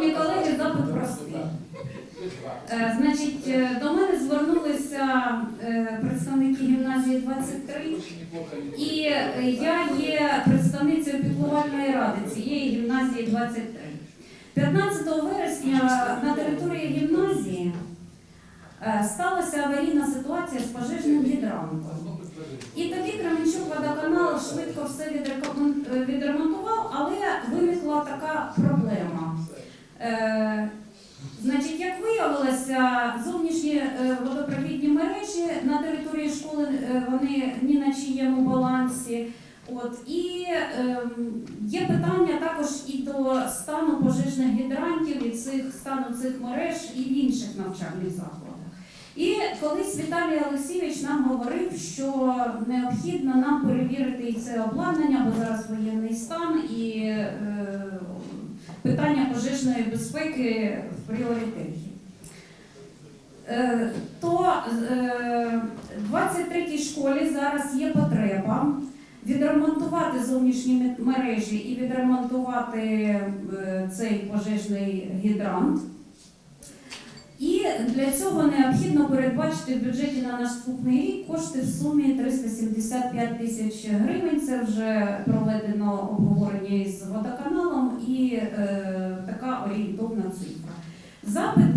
Шановні колеги, запит простий. Е, Значить, е, до мене звернулися е, представники гімназії 23, і я є представницею піклувальної ради цієї гімназії 23. 15 вересня на території гімназії сталася аварійна ситуація з пожежним гідрантом. І тоді Кременчук водоканал швидко все відремонтував, але виникла така проблема. Е, Значить, як виявилося, зовнішні е, водопровідні мережі на території школи е, вони ні на чиєму балансі. От і ем, є питання також і до стану пожежних гідрантів і цих стану цих мереж і в інших навчальних закладах. І колись Віталій Олексійович нам говорив, що необхідно нам перевірити і це обладнання, бо зараз воєнний стан і е, питання пожежної безпеки в пріоритеті. Е, То е, в 23-й школі зараз є потреба відремонтувати зовнішні мережі і відремонтувати е, цей пожежний гідрант. І для цього необхідно передбачити в бюджеті на наступний рік кошти в сумі 375 тисяч гривень. Це вже проведено обговорення із водоканалом і е, така орієнтовна цифра. Запит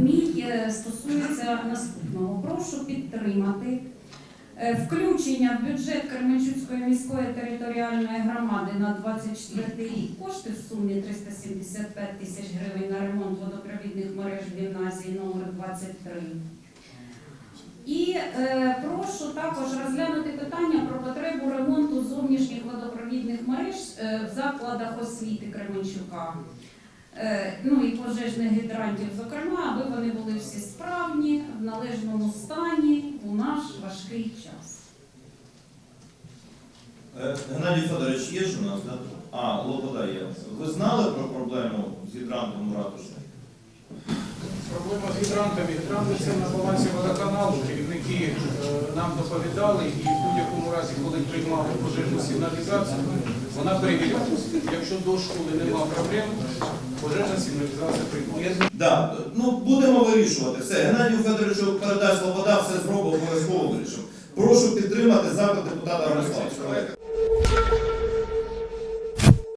стосується наступного. Прошу підтримати е, включення в бюджет Кременчуцької міської територіальної громади на 24 рік кошти в сумі 375 тисяч гривень на ремонт водопровідних мереж гімназії номер 23. І е, прошу також розглянути питання про потребу ремонту зовнішніх водопровідних мереж е, в закладах освіти Кременчука. Е, ну і пожежних гідрантів, зокрема, аби вони були всі справні, в належному стані у наш важкий час. Е, Геннадій Федорович є ж у нас, да? А, Лобода є. Ви знали про проблему з гідрантом ратуші? Проблема з гідрантами. Гідранти це на балансі водоканалу. Керівники е, нам доповідали і в будь-якому разі, коли приймали пожежну сигналізацію, вона перевірялася. Якщо до школи нема проблем, пожежна сигналізація приймається. Да, ну будемо вирішувати. Все, Геннадію Федоровичу передай Слобода, все зробив, обов'язково вирішив. Прошу підтримати запит депутата Мирославського.